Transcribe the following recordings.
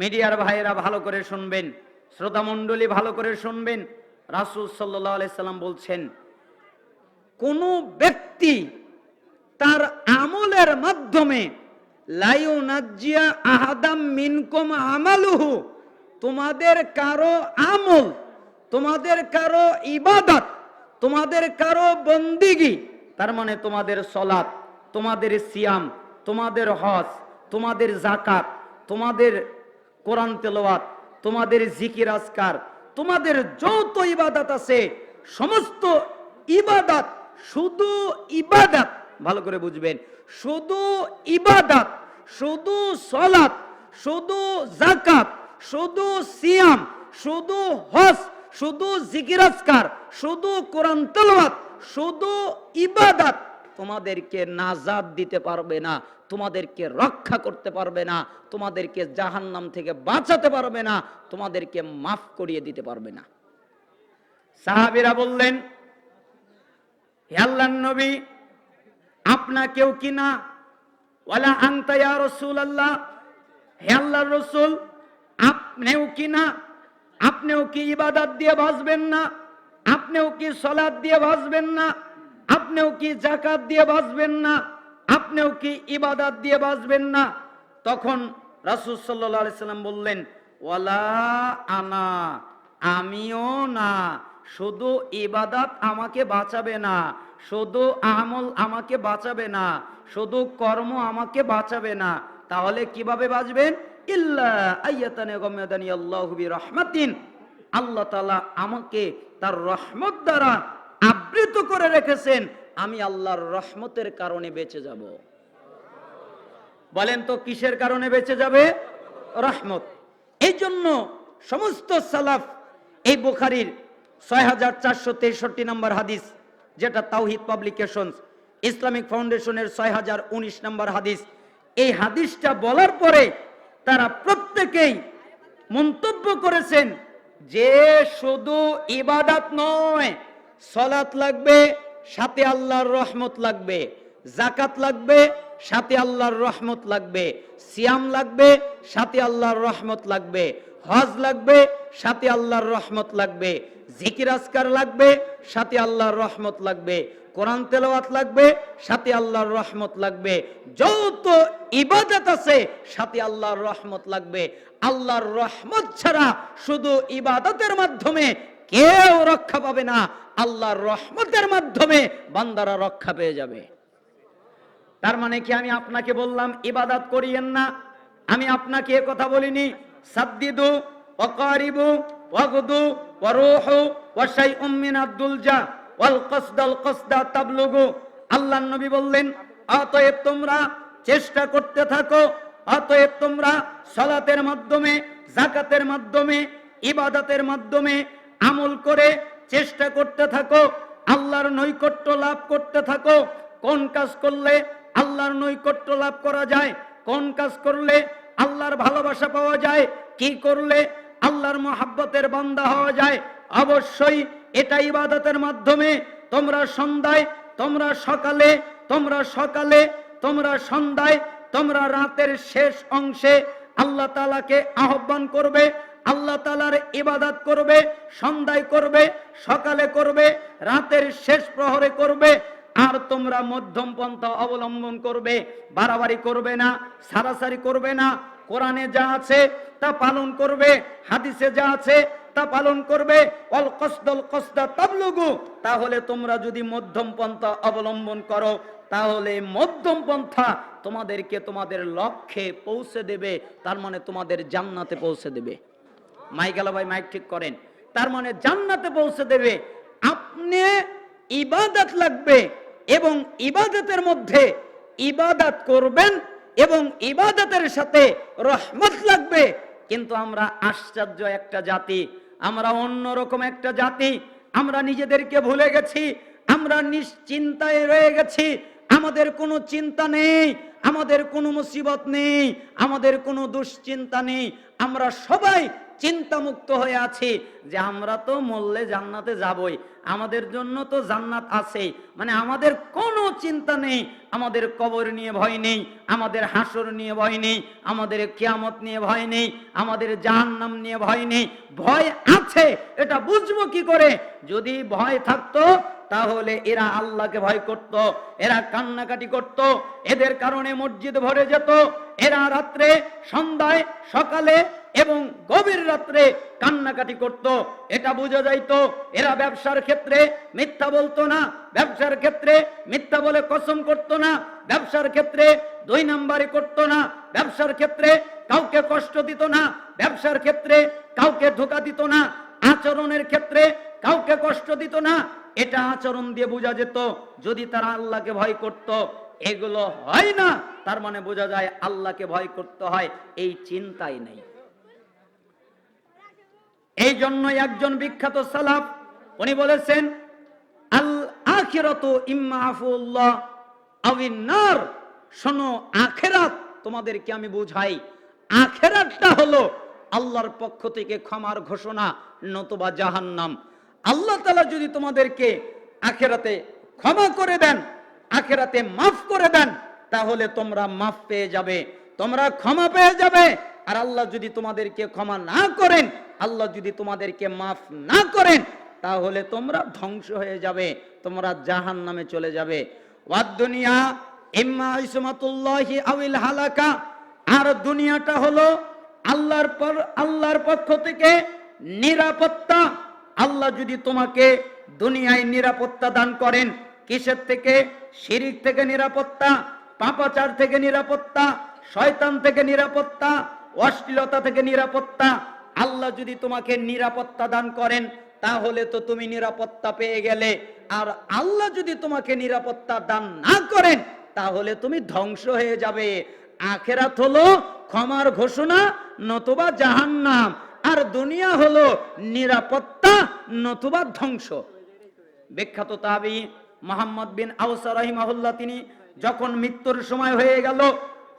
মিডিয়ার ভাইয়েরা ভালো করে শুনবেন শ্রোতা মণ্ডলী ভালো করে শুনবেন। রাসুল সাল্লাম বলছেন, কোন ব্যক্তি তার আমলের মাধ্যমে লাইউ নাজিয়া আহাদাম মিনকুম আমালুহু, তোমাদের কারও আমল, তোমাদের কারও ইবাদত, তোমাদের কারও বন্দিগি, তার মানে তোমাদের সলাৎ, তোমাদের সিয়াম, তোমাদের হজ, তোমাদের জাকাত তোমাদের কোরআন তেলাওয়াত, তোমাদের জিকির আজকার, তোমাদের যত ইবাদত আছে, সমস্ত ইবাদত, শুধু ইবাদত, ভালো করে বুঝবেন, শুধু ইবাদত, শুধু সলাত, শুধু জাকাত শুধু সিয়াম, শুধু হস শুধু জিকিরাজকার শুধু কোরআন তেলাওয়াত, শুধু ইবাদত। তোমাদেরকে নাজাদ দিতে পারবে না, তোমাদেরকে রক্ষা করতে পারবে না, তোমাদেরকে জাহান্নাম থেকে বাঁচাতে পারবে না, তোমাদেরকে মাফ করিয়ে দিতে পারবে না। সাহাবীরা বললেন কি না? আপনিও কি না? আপনিও কি ইবাদত দিয়ে বাঁচবেন না? আপনিও কি সলাদ দিয়ে বাঁচবেন না? আপনিও কি জাকাত দিয়ে বাঁচবেন না? আপনিও কি ইবাদত দিয়ে বাঁচবেন না? তখন রাসূল সাল্লাম বললেন, ওয়ালা আনা, আমিও না। শুধু ইবাদত আমাকে বাঁচাবে না, শুধু আমল আমাকে বাঁচাবে না, শুধু কর্ম আমাকে বাঁচাবে না। তাহলে কীভাবে বাঁচবেন? আল্লাহু আমাকে তার রহমত দ্বারা আবৃত করে রেখেছেন। আমি আল্লাহর রহমতের কারণে বেঁচে যাব। বলেন তো কিসের কারণে বেঁচে যাবে? রহমত। এই জন্য সমস্ত সালাফ এই বুখারির ছয় হাজার চারশো তেষট্টি নম্বর হাদিস, যেটা তাওহিদ পাবলিকেশন ইসলামিক ফাউন্ডেশনের ছয় হাজার উনিশ নম্বর হাদিস, এই হাদিসটা বলার পরে তারা প্রত্যেকেই মন্তব্য করেছেন যে শুধু ইবাদাত নয় সলাত লাগবে সাথে আল্লাহর রহমত লাগবে। জাকাত লাগবে, সাথে আল্লাহর রহমত লাগবে। সিয়াম লাগবে, সাথে আল্লাহর রহমত লাগবে। হজ লাগবে, সাথে আল্লাহর রহমত লাগবে। জিকির আসকার লাগবে, সাথে আল্লাহর রহমত লাগবে। কোরআন তেলাওয়াত লাগবে, সাথে আল্লাহর রহমত লাগবে। যত ইবাদত আছে, সাথে আল্লাহর রহমত লাগবে। আল্লাহর রহমত ছাড়া শুধু ইবাদতের মাধ্যমে কেউ রক্ষা পাবে না। আল্লাহর রহমতের মাধ্যমে বান্দারা রক্ষা পেয়ে যাবে। তার মানে কি আমি আপনাকে বললাম, ইবাদত করিয়েন না। আমি আপনাকে এ কথা বলিনি, সাদ্দিদু ওয়াকারিবু ওয়াগদু ওয়ারুহু ওয়াশাইউম মিন আদ-দুলজা ওয়াল কসদাল কসদা তাবলুগু। আল্লাহর নবী বললেন, অতএব তোমরা চেষ্টা করতে থাকো, অতএব তোমরা সলাতের মাধ্যমে জাকাতের মাধ্যমে, ইবাদতের মাধ্যমে আমল করে চেষ্টা করতে থাকো, আল্লাহর নৈকট্য লাভ করতে থাকো। কোন কাজ করলে আল্লাহর নৈকট্য লাভ করা যায়? কোন কাজ করলে আল্লাহর ভালোবাসা পাওয়া যায়? কি করলে আল্লাহর মহাব্বতের বান্দা হওয়া যায়? অবশ্যই এটা ইবাদতের মাধ্যমে। তোমরা সন্ধ্যায়, তোমরা সকালে তোমরা সকালে, তোমরা সন্ধ্যায়, তোমরা রাতের শেষ অংশে আল্লাহ তালাকে আহ্বান করবে। আল্লাহ তালার ইবাদত করবে, সন্ধ্যায় করবে, সকালে করবে, রাতের শেষ প্রহরে করবে, আর তোমরা মধ্যম পন্থা অবলম্বন করবে, বাড়াবাড়ি করবে না, সারাসারি করবে না, কোরআনে যা আছে তা পালন করবে, হাদিসে যা আছে তা পালন করবে, অল কসদল কসদা তাবলুগু, তাহলে তোমরা যদি মধ্যম পন্থা অবলম্বন করো, তাহলে মধ্যম পন্থা তোমাদেরকে তোমাদের লক্ষ্যে পৌঁছে দেবে, তার মানে তোমাদের জান্নাতে পৌঁছে দেবে। মাইক ভাই মাইক ঠিক করেন। তার মানে জান্নাতে পৌঁছে দেবে। আপনি ইবাদত লাগবে এবং ইবাদতের মধ্যে ইবাদত করবেন এবং ইবাদতের সাথে রহমত লাগবে। কিন্তু আমরা আশ্চর্য একটা জাতি, আমরা অন্যরকম একটা জাতি, আমরা নিজেদেরকে ভুলে গেছি, আমরা নিশ্চিন্তায় রয়ে গেছি, আমাদের কোনো চিন্তা নেই, আমাদের কোনো মুসিবত নেই, আমাদের কোনো দুশ্চিন্তা নেই, আমরা সবাই চিন্তামুক্ত হয়ে আছি যে আমরা তো মরলে জান্নাতে যাবই। আমাদের জন্য তো জান্নাত আছে মানে আমাদের কোনো চিন্তা নেই। আমাদের কবর নিয়ে ভয় নেই। আমাদের হাসর নিয়ে ভয় নেই। আমাদের কিয়ামত নিয়ে ভয় নেই। আমাদের জাহান্নাম নিয়ে ভয় নেই। ভয় আছে। এটা বুঝব কি করে? যদি ভয় থাকতো, তাহলে এরা আল্লাহকে ভয় করত। এরা কান্নাকাটি করত। এদের কারণে মসজিদ ভরে যেত। এরা রাত্রে, সন্ধ্যায়, সকালে এবং গভীর রাত্রে কান্নাকাটি করত। এটা বোঝা যাইত, এরা ব্যবসার ক্ষেত্রে মিথ্যা বলতো না, ব্যবসার ক্ষেত্রে মিথ্যা বলে কসম করত না, ব্যবসার ক্ষেত্রে দুই নাম্বারে করত না, ব্যবসার ক্ষেত্রে কাউকে কষ্ট দিত না, ব্যবসার ক্ষেত্রে কাউকে ধোকা দিত না, আচরণের ক্ষেত্রে কাউকে কষ্ট দিত না। এটা আচরণ দিয়ে বোঝা যেত, যদি তারা আল্লাহকে ভয় করত, এগুলো হয় না, তার মানে বোঝা যায় আল্লাহকে ভয় করতে হয়, এই চিন্তাই নেই। এই জন্য একজন বিখ্যাত সালাফ, উনি বলেছেন, আল আখিরাতু ইম্মা আফুল্লাহ আবিন্নার শোনো, আখেরাত তোমাদেরকে আমি বুঝাই, আখেরাতটা হলো আল্লাহর পক্ষ থেকে ক্ষমার ঘোষণা, নতুবা জাহান্নাম। আল্লাহ তালা যদি তোমাদেরকে আখেরাতে ক্ষমা করে দেন, আখেরাতে মাফ করে দেন, তাহলে তোমরা মাফ পেয়ে যাবে, তোমরা ক্ষমা পেয়ে যাবে। আর আল্লাহ যদি তোমাদেরকে ক্ষমা না করেন আল্লাহ যদি তোমাদেরকে মাফ না করেন, তাহলে তোমরা ধ্বংস হয়ে যাবে, তোমরা জাহান নামে চলে যাবে। ইসমাতুল্লাহি আউল হালাকা, আর দুনিয়াটা হলো আল্লাহর পর, আল্লাহর পক্ষ থেকে নিরাপত্তা। আল্লাহ যদি তোমাকে দুনিয়ায় নিরাপত্তা দান করেন, কিসের থেকে? শিরিক থেকে নিরাপত্তা, পাপাচার থেকে নিরাপত্তা, শয়তান থেকে নিরাপত্তা, অশ্লীলতা থেকে নিরাপত্তা আল্লাহ যদি তোমাকে নিরাপত্তা দান করেন, তাহলে তো তুমি নিরাপত্তা পেয়ে গেলে। আর আল্লাহ যদি তোমাকে নিরাপত্তা দান না করেন, তাহলে তুমি ধ্বংস হয়ে যাবে। আখেরাত হলো ক্ষমার ঘোষণা, নতুবা জাহান্নাম। আর দুনিয়া হলো নিরাপত্তা, নতুবা ধ্বংস। বিখ্যাত তাবি মোহাম্মদ বিন আউসা রহিমাহুল্লাহ, তিনি যখন মৃত্যুর সময় হয়ে গেল,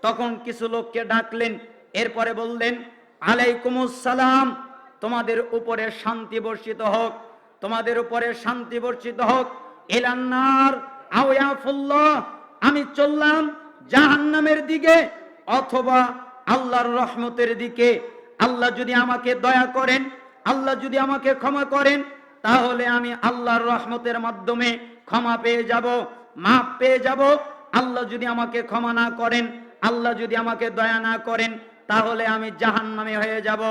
তখন কিছু লোককে ডাকলেন, এরপরে বললেন আলাইকুমুস সালাম তোমাদের উপরে শান্তি বর্ষিত হোক, তোমাদের উপরে শান্তি বর্ষিত হোক। এলান্নার আউয়াফুল্লাহ আমি চললাম জাহান্নামের দিকে অথবা আল্লাহর রহমতের দিকে। আল্লাহ যদি আমাকে দয়া করেন, আল্লাহ যদি আমাকে ক্ষমা করেন, তাহলে আমি আল্লাহর রহমতের মাধ্যমে ক্ষমা পেয়ে যাব মাপ পেয়ে যাব। আল্লাহ যদি আমাকে ক্ষমা না করেন, আল্লাহ যদি আমাকে দয়া না করেন তাহলে আমি জাহান নামে হয়ে যাব।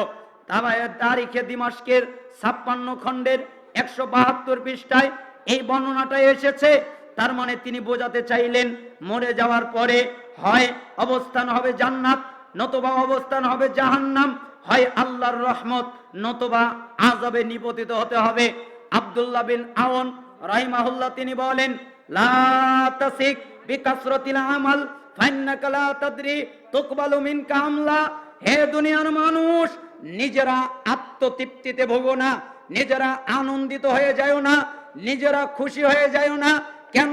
তারিখে দিমাসকের ছাপ্পান্ন খণ্ডের একশো বাহাত্তর পৃষ্ঠায় এই বর্ণনাটা এসেছে। তার মানে তিনি বোঝাতে চাইলেন, মরে যাওয়ার পরে হয় অবস্থান হবে জান্নাত, নতবা অবস্থান হবে জাহান্নাম, হয় আল্লাহর রহমত, নতবা আজাবে নিপতিত হতে হবে। আব্দুল্লাহ বিন আওন রাহিমাহুল্লাহ তিনি বলেন, লা আমাল হে দুনিয়ার মানুষ, নিজেরা আত্মতৃপ্তিতে ভোগো না, নিজেরা আনন্দিত হয়ে যাও না, নিজেরা খুশি হয়ে যাও না। কেন?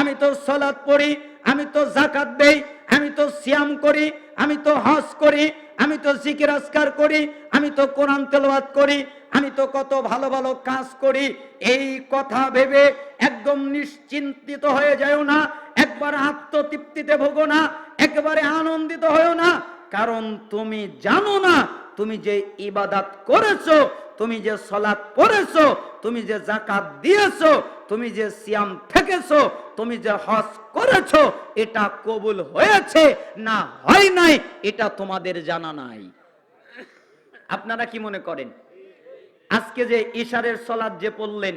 আমি তো সলাৎ পড়ি, আমি তো জাকাত দেই, আমি তো সিয়াম করি, আমি তো হজ করি, আমি তো জিকির আসকার করি, আমি তো কোরআন তেলাওয়াত করি, আমি তো কত ভালো ভালো কাজ করি। এই কথা ভেবে একদম নিশ্চিন্তিত হয়ে যাও না একবার আত্মতৃপ্তিতে ভোগো না, একেবারে আনন্দিত হয়েও না। কারণ তুমি জানো না, তুমি যে ইবাদাত করেছ, তুমি যে সলাৎ পড়েছো, তুমি যে জাকাত দিয়েছ, তুমি যে সিয়াম থেকেছো, তুমি যে হজ করেছ, এটা কবুল হয়েছে না হয় নাই, এটা তোমাদের জানা নাই। আপনারা কি মনে করেন? আজকে যে ইশারের সলাদ যে পড়লেন,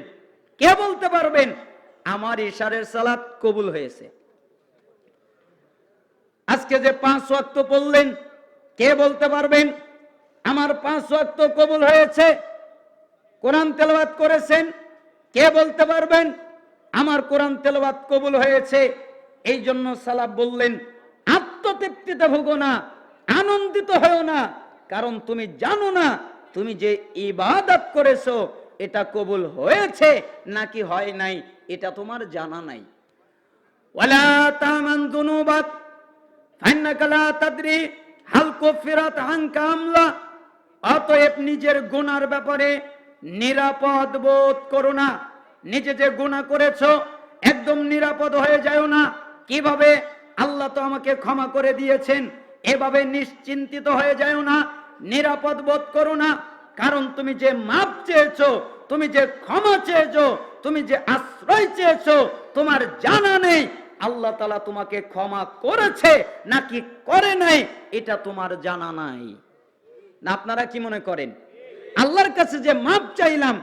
কে বলতে পারবেন? আমার ইশারের সালাত কবুল হয়েছে। আজকে যে পাঁচ ওয়াক্ত পড়লেন, কে বলতে পারবেন? আমার পাঁচ ওয়াক্ত কবুল হয়েছে। কোরআন তেলাওয়াত করেছেন, কে বলতে পারবেন? আমার কোরআন তেলাওয়াত কবুল হয়েছে। এই জন্য সালাব বললেন, আত্মতৃপ্তিতে ভোগো না, আনন্দিত হও না, কারণ তুমি জানো না, তুমি যে ইবাদত করেছ, এটা কবুল হয়েছে নাকি হয় নাই, এটা তোমার জানা নাই। ওয়ালা তামান দুনুবাত অতএব নিজের গুনার ব্যাপারে নিরাপদ বোধ করো না। নিজে যে গুনাহ করেছ, একদম নিরাপদ হয়ে যাও না। কীভাবে? আল্লাহ তো আমাকে ক্ষমা করে দিয়েছেন। এভাবে নিশ্চিন্তিত হয়ে যাও না। নিরাপদ বোধ করো না। কারণ তুমি যে মাপ চেয়েছো, তুমি যে ক্ষমা চেয়েছো, তুমি যে আশ্রয় চেয়েছো, তোমার জানা নেই। আল্লাহ তালা তোমাকে ক্ষমা করেছে নাকি করে নাই, এটা তোমার জানা নাই। না, আপনারা কি মনে করেন? আল্লাহর কাছে যে মাপ চাইলাম,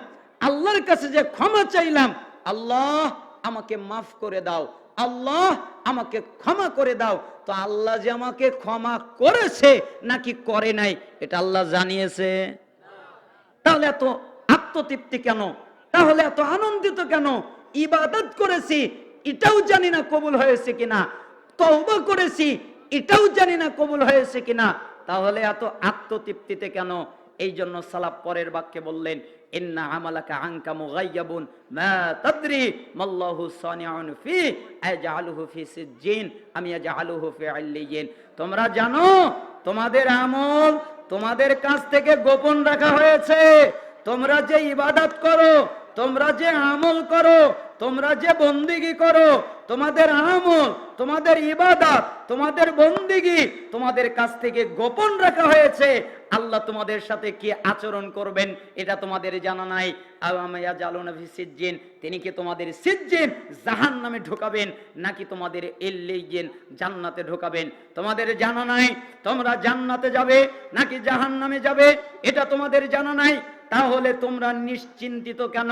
আল্লাহর কাছে যে ক্ষমা চাইলাম, আল্লাহ আমাকে মাফ করে দাও, আল্লাহ আমাকে ক্ষমা করে দাও। তো আল্লাহ যে আমাকে ক্ষমা করেছে নাকি করে নাই, এটা আল্লাহ জানিয়েছে। তাহলে এত আত্মতৃপ্তি কেন? তাহলে এত আনন্দিত কেন? ইবাদত করেছি এটাও জানি না কবুল হয়েছে কিনা। তওবা করেছি, এটাও জানি না কবুল হয়েছে কিনা। তাহলে এত আত্মতৃপ্তিতে কেন এই জন্য সালাপ পরের বাক্যে বললেন, ইন্না মা আমি তোমরা জানো, তোমাদের আমল তোমাদের কাছ থেকে গোপন রাখা হয়েছে। তোমরা যে ইবাদত করো তোমরা যে আমল করো, তোমরা যে বন্দিগি করো, তোমাদের আমল, তোমাদের ইবাদত, তোমাদের বন্দিগি, তোমাদের কাছ থেকে গোপন রাখা হয়েছে। আল্লাহ তোমাদের সাথে কি আচরণ করবেন, এটা তোমাদের জানা নাই। সিজ্জিন, তিনি কি তোমাদের সিজ্জিন জাহান নামে ঢোকাবেন, নাকি তোমাদের এল্লিজিন জান্নাতে ঢোকাবেন? তোমাদের জানা নাই। তোমরা জান্নাতে যাবে, নাকি জাহান নামে যাবে, এটা তোমাদের জানা নাই। তাহলে তোমরা নিশ্চিন্তিত কেন?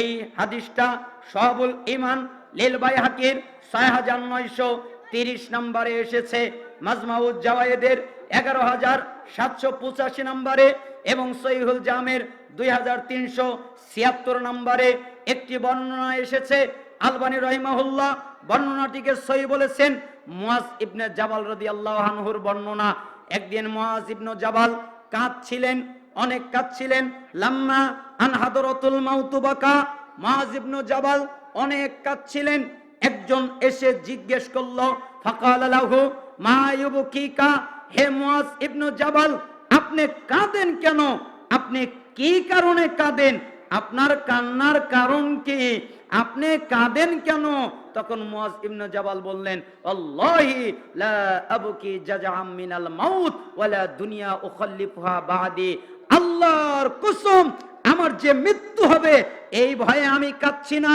এই হাদিসটা সহবুল ইমান লীলবাই হাকির, ছয় হাজার নয়শো তিরিশ নম্বরে এসেছে। মাজমাউদ জাওয়ায়েদের এগারো হাজার সাতশো পঁচাশি নম্বরে এবং সহিহুল জামের দুই হাজার তিনশো ছিয়াত্তর নম্বরে একটি বর্ণনা এসেছে। আলবানী রহিমাহুল্লাহ বর্ণনাটিকে সহি বলেছেন মুয়াজ ইবনে জাবাল রদি আল্লাহ আনহুর বর্ণনা। একদিন মুয়াজ ইবনে জাবাল কাঁদছিলেন অনেক কাঁদছিলেন। লাম্মা আনহাদরতুল মাউতুবাকা মুয়াজ ইবনে জাবাল অনেক কাঁদছিলেন। একজন এসে জিজ্ঞেস করল, ফাকাল লাহু, মা ইউবকিকা? হে মুয়াজ ইবনে জাবাল, আপনি কাঁদেন কেন? আপনি কি কারণে কাঁদেন? আপনার কান্নার কারণ কি? আপনি কাঁদেন কেন? তখন মুয়াজ ইবনে জাবাল বললেন, আল্লাহি লা আবকি জাজাআম মিনাল মাউত, ওয়ালা দুনিয়া উখাল্লিফুহা বাদি। আল্লাহর কসম, আমার যে মৃত্যু হবে, এই ভয়ে আমি কাঁদছি না।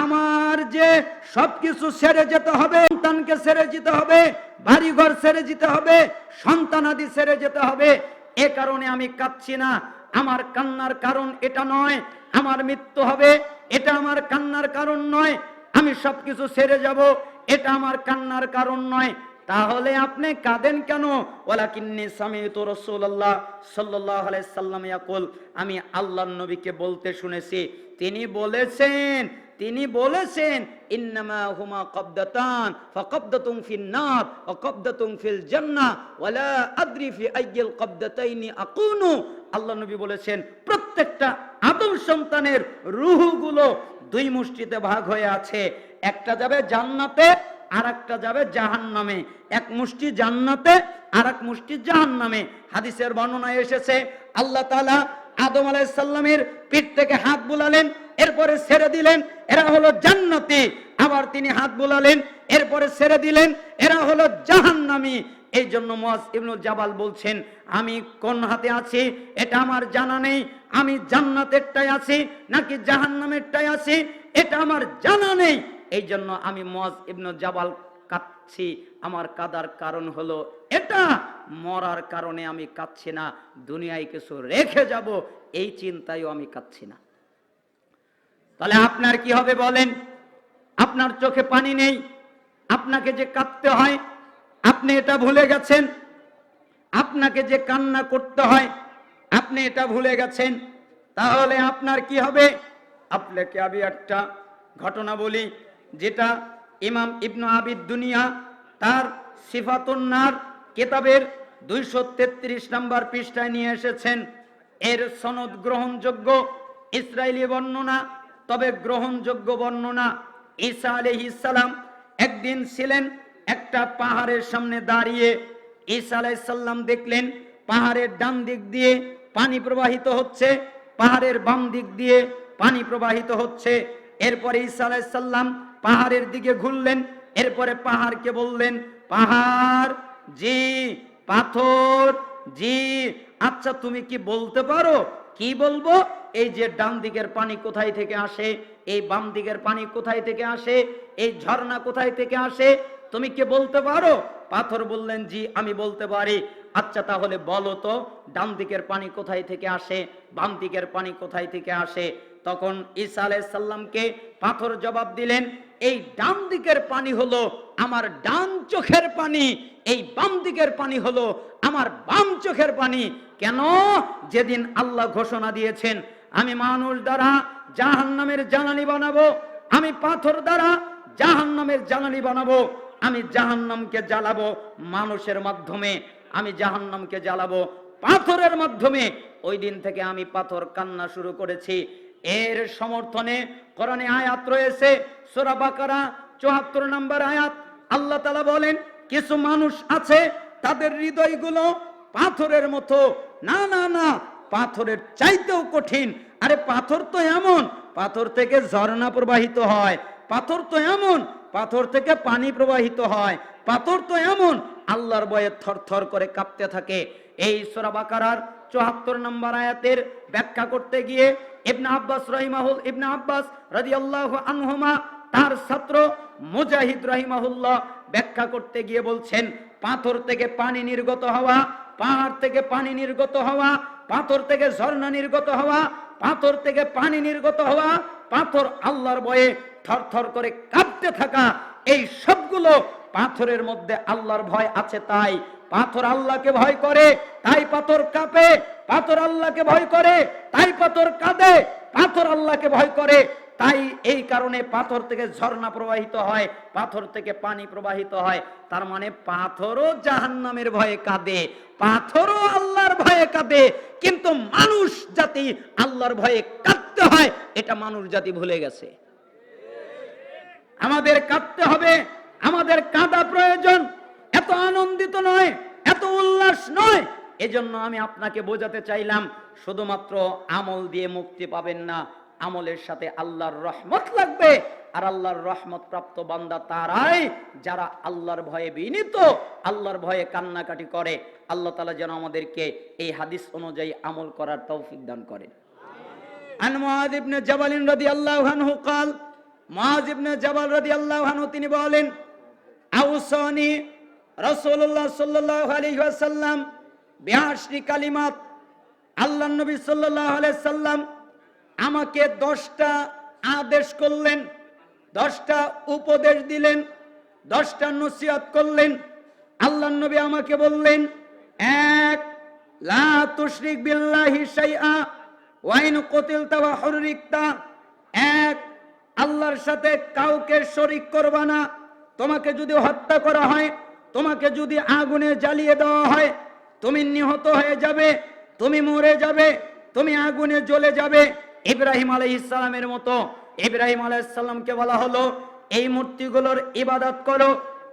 আমার যে সবকিছু ছেড়ে যেতে হবে, সন্তানকে ছেড়ে যেতে হবে, বাড়িঘর ছেড়ে যেতে হবে সন্তানাদি ছেড়ে যেতে হবে, এ কারণে আমি কাঁদছি না। আমার কান্নার কারণ এটা নয়, আমার মৃত্যু হবে, এটা আমার কান্নার কারণ নয়, আমি সবকিছু ছেড়ে যাব, এটা আমার কান্নার কারণ নয় তাহলে আপনি কাঁদেন কেন? ওলা কিন্নি সামিতু আলাইহি সাল্লাম ইয়াকুল, আমি আল্লাহর নবীকে বলতে শুনেছি। তিনি বলেছেন তিনি বলেছেন হুমা কবদাতান আল্লাহ নবী বলেছেন, প্রত্যেকটা আদম সন্তানের রুহগুলো দুই মুষ্টিতে ভাগ হয়ে আছে। একটা যাবে জান্নাতে আর একটা যাবে জাহান নামে এক মুষ্টি জান্নাতে আর এক মুষ্টি জাহান নামে হাদিসের বর্ণনায় এসেছে, আল্লাহ তাআলা আদম আলাইহিস সালামের পিঠ থেকে হাত বুলালেন, এরপরে ছেড়ে দিলেন, এরা হলো জান্নাতি। আবার তিনি হাত বুলালেন, এরপরে ছেড়ে দিলেন, এরা হলো জাহান্নামী। এই জন্য মুয়াজ ইবনুল জাবাল বলছেন, আমি কোন হাতে আছি? এটা আমার জানা নেই। আমি জান্নাতেরটাই আছি নাকি জাহান্নামেরটাই আছি? এটা আমার জানা নেই। এই জন্য আমি মুয়াজ ইবনুল জাবাল কাঁদছি। আমার কাদার কারণ হলো এটা। মরার কারণে আমি কাঁদছি না, দুনিয়ায় কিছু রেখে যাব, এই চিন্তায়ও আমি কাঁদছি না। তাহলে আপনার কি হবে বলেন? আপনার চোখে পানি নেই, আপনাকে যে কাঁদতে হয়, আপনি এটা ভুলে গেছেন? আপনাকে যে কান্না করতে হয়, আপনি এটা ভুলে গেছেন? তাহলে আপনার কি হবে? আপনাকে আমি একটা ঘটনা বলি। যেটা ইমাম ইবনু আবিদ দুনিয়া তার সিফাতুন্নার কেতাবের দুইশো তেত্রিশ নম্বর পৃষ্ঠায় নিয়ে এসেছেন। এর সনদ গ্রহণযোগ্য ইসরায়েলি বর্ণনা, তবে গ্রহণযোগ্য বর্ণনা ঈসা আলাইহিস সালাম একদিন ছিলেন একটা পাহাড়ের সামনে দাঁড়িয়ে। ঈসা আলাইসাল্লাম দেখলেন পাহাড়ের ডান দিক দিয়ে পানি প্রবাহিত হচ্ছে, পাহাড়ের বাম দিক দিয়ে পানি প্রবাহিত হচ্ছে। এরপরে ঈসা আলাইসাল্লাম পাহাড়ের দিকে ঘুরলেন, এরপরে পাহাড়কে বললেন, পাহাড়, জি, পাথর, জি আচ্ছা তুমি কি বলতে পারো? কি বলব? এই যে ডান দিকের পানি কোথায় থেকে আসে? এই বাম দিকের পানি কোথায় থেকে আসে? এই ঝর্ণা কোথায় থেকে আসে? তুমি কি বলতে পারো? পাথর বললেন, জি, আমি বলতে পারি। আচ্ছা তাহলে বলো তো, ডান দিকের পানি কোথায় থেকে আসে? বাম দিকের পানি কোথায় থেকে আসে? তখন ঈসা আলাইসাল্লামকে পাথর জবাব দিলেন এই ডান দিকের পানি হলো আমার ডান চোখের পানি, এই বাম দিকের পানি হলো আমার বাম চোখের পানি। কেন? যেদিন আল্লাহ ঘোষণা দিয়েছেন, আমি মানুষ দ্বারা জাহান নামের জ্বালানি বানাবো, আমি পাথর দ্বারা জাহান নামের জ্বালানি বানাবো, আমি জাহান নামকে জ্বালাবো মানুষের মাধ্যমে, আমি জাহান নামকে জ্বালাবো পাথরের মাধ্যমে। ওই দিন থেকে আমি পাথর কান্না শুরু করেছি। এর সমর্থনে কোরআনে আয়াত রয়েছে, সূরা বাকারা 74 নম্বর আয়াত। আল্লাহ তাআলা বলেন, কিছু মানুষ আছে, তাদের হৃদয়গুলো পাথরের মতো। না না না, পাথরের চাইতেও কঠিন। আরে পাথর তো এমন, পাথর থেকে ঝর্ণা প্রবাহিত হয়। পাথর তো এমন, পাথর থেকে পানি প্রবাহিত হয়। পাথর তো এমন, আল্লাহর বয়ে থরথর করে কাঁপতে থাকে। এই সূরা বাকারার চুয়াত্তর নম্বর আয়াতের ব্যাখ্যা করতে গিয়ে ইবনে আব্বাস রহিমাহুল, ইবনে আব্বাস রাদিয়াল্লাহু আনহুমা, তার ছাত্র মুজাহিদ রহিমাহুল্লাহ ব্যাখ্যা করতে গিয়ে বলছেন, পাথর থেকে পানি নির্গত হওয়া, পাহাড় থেকে পানি নির্গত হওয়া, পাথর থেকে ঝর্ণা নির্গত হওয়া, পাথর থেকে পানি নির্গত হওয়া, পাথর আল্লাহর বয়ে থরথর করে কাঁপতে থাকা, এই সবগুলো পাথরের মধ্যে আল্লাহর ভয় আছে তাই, পাথর আল্লাহকে ভয় করে, তাই পাথর কাঁপে পাথর আল্লাহকে ভয় করে, তাই পাথর কাঁদে, পাথর আল্লাহকে ভয় করে, তাই এই কারণে পাথর থেকে ঝর্ণা প্রবাহিত হয়, পাথর থেকে পানি প্রবাহিত হয়। তার মানে পাথরও জাহান্নামের ভয়ে কাঁদে, পাথরও আল্লাহর ভয়ে কাঁদে, কিন্তু মানুষ জাতি আল্লাহর ভয়ে কাঁদতে হয়, এটা মানুষ জাতি ভুলে গেছে। আমাদের কাঁদতে হবে, আমাদের কাঁদা প্রয়োজন, এত আনন্দিত নয়, এত উল্লাস নয় এজন্য আমি আপনাকে বোঝাতে চাইলাম শুধুমাত্র আমল দিয়ে মুক্তি পাবেন না আমলের সাথে আল্লাহর রহমত লাগবে আর আল্লাহর রহমত প্রাপ্ত বান্দা তারাই যারা আল্লাহর ভয়ে বিনীত আল্লাহর ভয়ে কান্নাকাটি করে আল্লাহ তালা যেন আমাদেরকে এই হাদিস অনুযায়ী আমল করার তৌফিক দান করেন আন মুআয ইবনে জাবাল রাদিয়াল্লাহু আনহু قال মুআয ইবনে জাবাল রাদিয়াল্লাহু আনহু তিনি বলেন আউসানি রাসূলুল্লাহ সাল্লাল্লাহু আলাইহি ওয়াসাল্লাম বিআশরি কালিমাত। আল্লাহ নবী সাল্লাম আমাকে দশটা আদেশ করলেন, দশটা উপদেশ দিলেন, দশটা নসিহত করলেন। আল্লাহ নবী আমাকে বললেন, এক বিল্লাহি ওয়াইন এক, আল্লাহর সাথে কাউকে শরিক করবা না। তোমাকে যদি হত্যা করা হয়, তোমাকে যদি আগুনে জ্বালিয়ে দেওয়া হয় তুমি নিহত হয়ে যাবে, তুমি মরে যাবে, তুমি আগুনে জ্বলে যাবে। ইব্রাহিম আলাইহিস সালামের মতো ইব্রাহিম আলাইহিস সালামকে বলা হলো, এই মূর্তিগুলোর ইবাদত করো।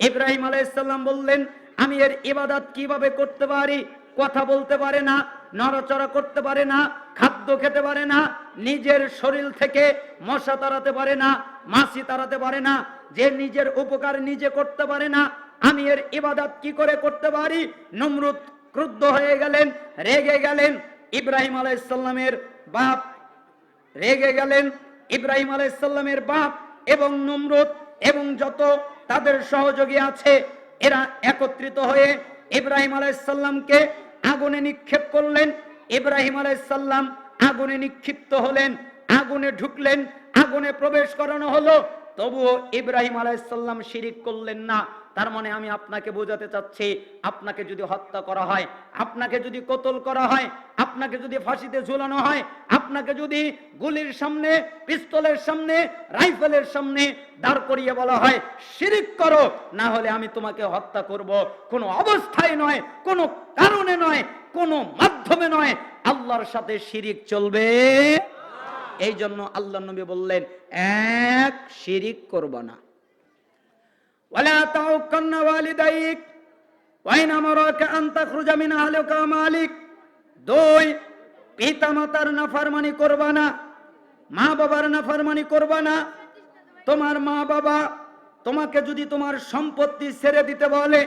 ইব্রাহিম আলাইহিস সালাম বললেন, আমি এর ইবাদত কীভাবে করতে পারি? কথা বলতে পারে না, নড়াচড়া করতে পারে না, খাদ্য খেতে পারে না, নিজের শরীর থেকে মশা তাড়াতে পারে না, মাছি তাড়াতে পারে না, যে নিজের উপকার নিজে করতে পারে না, আমি এর ইবাদত কি করে করতে পারি? নমরুদ ক্রুদ্ধ হয়ে গেলেন, রেগে গেলেন ইব্রাহিম আলাইসাল্লামের বাপ। রেগে গেলেন ইব্রাহিম আলাইসাল্লামের বাপ এবং নমরুদ এবং যত তাদের সহযোগী আছে, এরা একত্রিত হয়ে ইব্রাহিম আলাইসাল্লামকে আগুনে নিক্ষেপ করলেন। ইব্রাহিম আলাইসাল্লাম আগুনে নিক্ষিপ্ত হলেন, আগুনে ঢুকলেন, আগুনে প্রবেশ করানো হলো। তবুও ইব্রাহিম আলাইসাল্লাম শিরিক করলেন না। তার মানে আমি আপনাকে বোঝাতে চাচ্ছি আপনাকে যদি হত্যা করা হয় আপনাকে যদি কতল করা হয় আপনাকে যদি ফাঁসিতে ঝুলানো হয় আপনাকে যদি গুলির সামনে পিস্তলের সামনে রাইফেলের সামনে দাঁড় করিয়ে বলা হয় শিরিক করো না হলে আমি তোমাকে হত্যা করব। কোনো অবস্থায় নয় কোনো কারণে নয় কোনো মাধ্যমে নয়। আল্লাহর সাথে শিরিক চলবে। এই জন্য আল্লাহ নবী বললেন এক শিরিক করব না। ولا تعقن والديك وإن أمرك أن تخرج من أهلك ومالك দুই পিতা মাতার নাফরমানি করবা না মা বাবার নাফরমানি করবা না তোমার মা বাবা তোমাকে যদি তোমার সম্পত্তি ছেড়ে দিতে বলে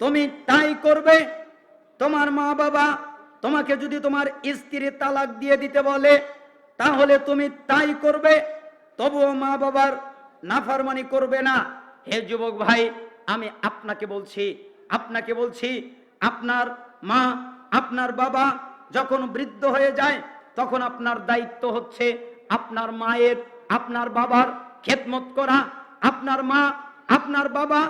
তুমি তাই করবে তোমার মা বাবা তোমাকে যদি তোমার স্ত্রী তালাক দিয়ে দিতে বলে তাহলে তুমি তাই করবে তবুও মা বাবার নাফরমানি করবে না হে যুবক ভাই, আমি আপনাকে বলছি আপনাকে বলছি, আপনার মা, আপনার বাবা যখন বৃদ্ধ হয়ে যায়, তখন আপনার দায়িত্ব হচ্ছে আপনার মায়ের, আপনার বাবার খেদমত করা। আপনার মা, আপনার বাবা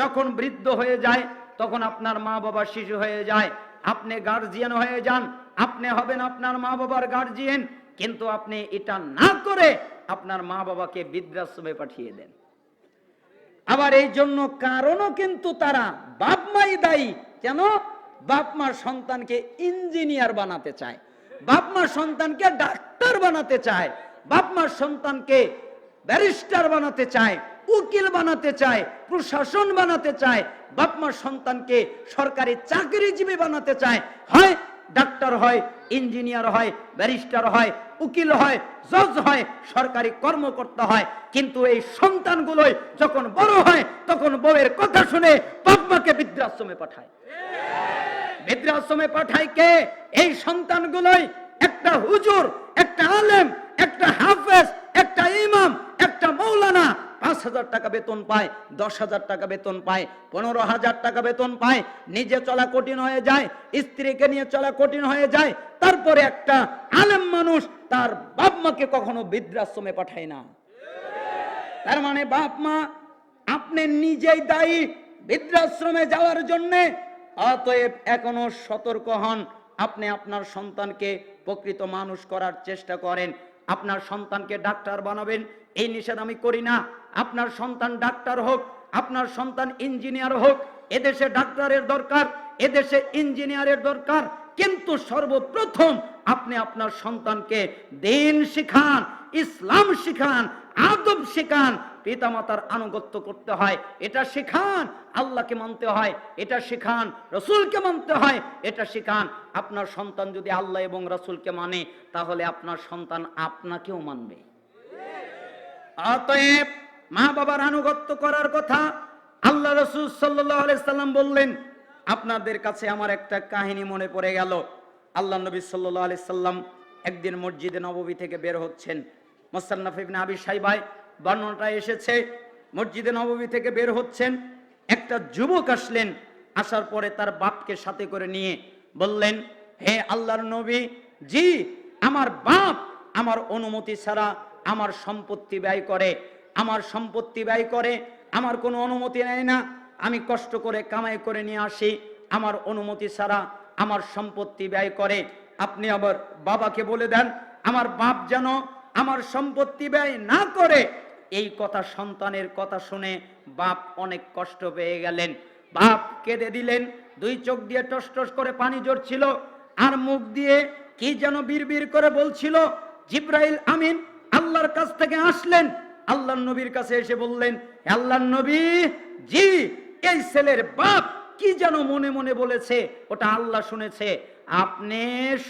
যখন বৃদ্ধ হয়ে যায়, তখন আপনার মা বাবা শিশু হয়ে যায়। আপনি গার্জিয়ান হয়ে যান। আপনি হবেন আপনার মা বাবার গার্জিয়ান কিন্তু আপনি এটা না করে আপনার মা বাবাকে বৃদ্ধাশ্রমে পাঠিয়ে দেন। আবার এই জন্য কারণও কিন্তু তারা বাপ মাই দায়ী। কেন? বাপ মার সন্তানকে ইঞ্জিনিয়ার বানাতে চায়। বাপ মার সন্তানকে ডাক্তার বানাতে চায়। বাপ মার সন্তানকে ব্যারিস্টার বানাতে চায়, উকিল বানাতে চায়, প্রশাসন বানাতে চায়। বাপ মার সন্তানকে সরকারি চাকরিজীবী বানাতে চায়। হয় ডাক্তার হয়, ইঞ্জিনিয়ার হয়, ব্যারিস্টার হয় উকিল হয়, জজ হয়, সরকারি কর্মকর্তা হয়, কিন্তু এই সন্তানগুলোই যখন বড় হয়, তখন বউয়ের কথা শুনে বাপমাকে বৃদ্ধাশ্রমে পাঠায়। বৃদ্ধাশ্রমে পাঠায় কে? এই সন্তানগুলোই একটা হুজুর, একটা আলেম, একটা হাফেজ, একটা ইমাম, একটা মৌলানা পাঁচ হাজার টাকা বেতন পায়, দশ হাজার টাকা বেতন পায়, পনেরো হাজার টাকা বেতন পায়, নিজে চলা কঠিন হয়ে যায়, স্ত্রীকে নিয়ে চলা কঠিন হয়ে যায়, তারপরে একটা আলেম মানুষ তার বাপ মাকে কখনো বৃদ্ধাশ্রমে পাঠায় না। তার মানে বাপ মা, আপনি নিজেই দায়ী বৃদ্ধাশ্রমে যাওয়ার জন্যে, অতএব এখনও সতর্ক হন, আপনি আপনার সন্তানকে প্রকৃত মানুষ করার চেষ্টা করেন, আপনার সন্তানকে ডাক্তার বানাবেন এই নিষেধ আমি করি না। আপনার সন্তান ডাক্তার হোক, আপনার সন্তান ইঞ্জিনিয়ার হোক, এদেশে ডাক্তারের দরকার, এদেশে ইঞ্জিনিয়ারের দরকার, কিন্তু সর্বপ্রথম আপনি আপনার সন্তানকে দিন শিখান, ইসলাম শিখান, আদব শিখান, পিতামাতার আনুগত্য করতে হয়, এটা শেখান, আল্লাহকে মানতে হয়, এটা শেখান, রসুলকে মানতে হয়, এটা শেখান। আপনার সন্তান যদি আল্লাহ এবং রসুলকে মানে তাহলে আপনার সন্তান আপনাকেও মানবে। অতএব মা বাবার আনুগত্য করার কথা আল্লাহ রসুল সাল্লাহ সাল্লাম বললেন, আপনাদের কাছে আমার একটা কাহিনী মনে পড়ে গেল। আল্লাহ নবী সাল্লাহ আলি সাল্লাম একদিন মসজিদে নববী থেকে বের হচ্ছেন। মোসান্নাফ ইবনে আবি সাইবাই বর্ণনাটা এসেছে, মসজিদে নববী থেকে বের হচ্ছেন, একটা যুবক আসলেন, আসার পরে তার বাপকে সাথে করে নিয়ে বললেন, হে আল্লাহর নবী, জি, আমার বাপ আমার অনুমতি ছাড়া আমার সম্পত্তি ব্যয় করে, আমার সম্পত্তি ব্যয় করে, আমার কোনো অনুমতি নেয় না। আমি কষ্ট করে কামাই করে নিয়ে আসি, আমার অনুমতি ছাড়া আমার সম্পত্তি ব্যয় করে। আপনি আবার বাবাকে বলে দেন, আমার বাপ যেন আমার সম্পত্তি ব্যয় না করে। এই কথা সন্তানের কথা শুনে বাপ অনেক কষ্ট পেয়ে গেলেন। বাপ কেঁদে দিলেন, দুই চোখ দিয়ে টস টস করে পানি জড়ছিল আর মুখ দিয়ে কি যেন বিড়বিড় করে বলছিল, জিব্রাইল আমিন আল্লাহর কাছ থেকে আসলেন আল্লাহ নবীর কাছে এসে বললেন আল্লাহ নবী, জি, এই ছেলের বাপ কি যেন মনে মনে বলেছে, ওটা আল্লাহ শুনেছে। আপনি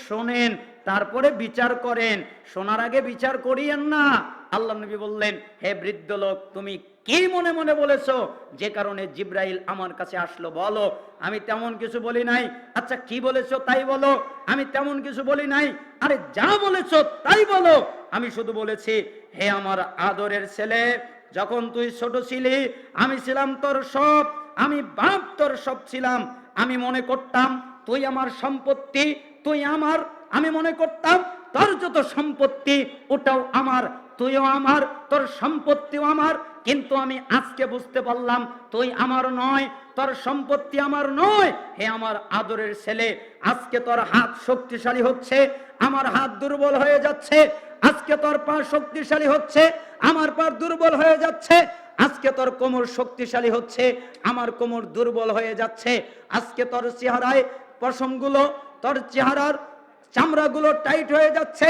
শোনেন, তারপরে বিচার করেন। শোনার আগে বিচার করিয়েন না। আল্লাহ নবী বললেন, হে বৃদ্ধ লোক তুমি কি মনে মনে বলেছ? যে কারণে জিব্রাইল আমার কাছে আসলো, বলো। আমি তেমন কিছু বলি নাই। আচ্ছা কি বলেছ তাই বলো। আমি তেমন কিছু বলি নাই। আরে, যা বলেছ তাই বলো। আমি শুধু বলেছি, হে আমার আদরের ছেলে, যখন তুই ছোট ছিলি, আমি ছিলাম তোর সব, আমি বাপ তোর সব ছিলাম। আমি মনে করতাম, তুই আমার সম্পত্তি, তুই আমার, আমি মনে করতাম, তোর যত সম্পত্তি, ওটাও আমার, তুইও আমার, তোর সম্পত্তিও আমার। কিন্তু আমি আজকে বুঝতে পারলাম, তুই আমার নয়, তোর সম্পত্তি আমার নয়। হে আমার আদরের ছেলে, আজকে তোর হাত শক্তিশালী হচ্ছে, আমার হাত দুর্বল হয়ে যাচ্ছে, আজকে তোর পা শক্তিশালী হচ্ছে, আমার পা দুর্বল হয়ে যাচ্ছে, আজকে তোর কোমর শক্তিশালী হচ্ছে, আমার কোমর দুর্বল হয়ে যাচ্ছে, আজকে তোর চেহারায় পশমগুলো, তোর চেহারার চামড়াগুলো টাইট হয়ে যাচ্ছে,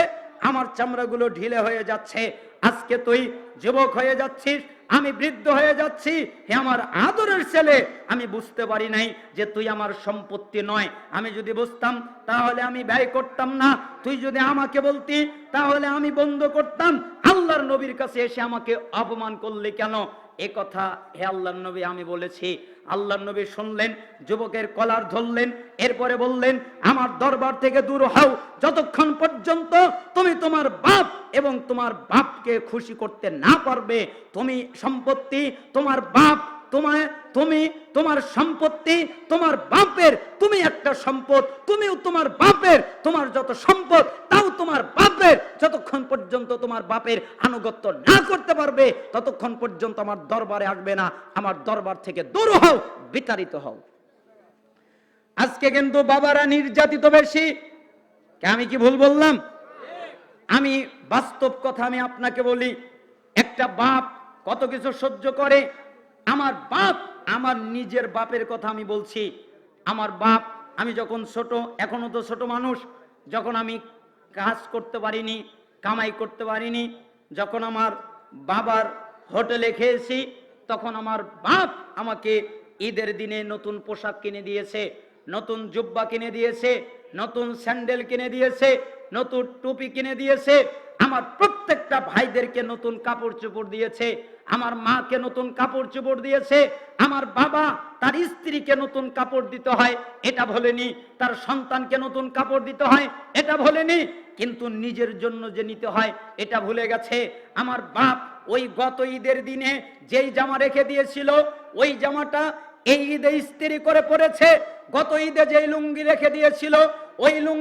আমার চামড়াগুলো ঢিলে হয়ে যাচ্ছে, আজকে তুই যুবক হয়ে যাচ্ছিস আমি বৃদ্ধ হয়ে যাচ্ছি, হে আমার আদরের ছেলে, আমি বুঝতে পারি নাই যে তুই আমার সম্পত্তি নয়। আমি যদি বুঝতাম, তাহলে আমি ব্যয় করতাম না। তুই যদি আমাকে বলতি, তাহলে আমি বন্ধ করতাম। আল্লাহর নবীর কাছে এসে আমাকে অপমান করলে কেন? এ কথা হে আল্লাহর নবী আমি বলেছি। আল্লাহর নবী শুনলেন, যুবকের কলার ধরলেন, এরপরে বললেন, আমার দরবার থেকে দূর হও, যতক্ষণ পর্যন্ত তুমি তোমার বাপ এবং তোমার বাপকে খুশি করতে না পারবে, তুমি সম্পত্তি তোমার বাপ তোমার তুমি তোমার সম্পত্তি, তোমার বাপের, তুমি একটা সম্পদ, তুমিও তোমার বাপের, তোমার যত সম্পদ, তাও তোমার বাপের। যতক্ষণ পর্যন্ত তোমার বাপের আনুগত্য না করতে পারবে, ততক্ষণ পর্যন্ত আমার দরবারে আসবে না। আমার দরবার থেকে দূর হও, বিতাড়িত হও। আজকে কিন্তু বাবারা নির্যাতিত বেশি। আমি কি ভুল বললাম? আমি বাস্তব কথা আমি আপনাকে বলি। একটা বাপ কত কিছু সহ্য করে আমার বাপ, আমার নিজের বাপের কথা আমি বলছি। আমার বাপ, আমি যখন ছোট, এখনও তো ছোট মানুষ, যখন আমি কাজ করতে পারিনি, কামাই করতে পারিনি, যখন আমার বাবার হোটেলে খেয়েছি, তখন আমার বাপ আমাকে ঈদের দিনে নতুন পোশাক কিনে দিয়েছে, নতুন জুব্বা কিনে দিয়েছে, নতুন স্যান্ডেল কিনে দিয়েছে, নতুন টুপি কিনে দিয়েছে, আমার প্রত্যেকটা ভাইদেরকে নতুন কাপড় চোপড় দিয়েছে আমার মাকে নতুন কাপড় চোপড় দিয়েছে, আমার বাবা তার স্ত্রীকে নতুন কাপড় দিতে হয়, এটা বলেনি তার সন্তানকে নতুন কাপড় দিতে হয়, এটা বলেনি কিন্তু নিজের জন্য যে নিতে হয়, এটা ভুলে গেছে। আমার বাপ ওই গত ঈদের দিনে যেই জামা রেখে দিয়েছিল, ওই জামাটা এই ঈদে ইস্ত্রি করে পড়েছে গত ঈদে যেই লুঙ্গি রেখে দিয়েছিল, ওই লুঙ্গি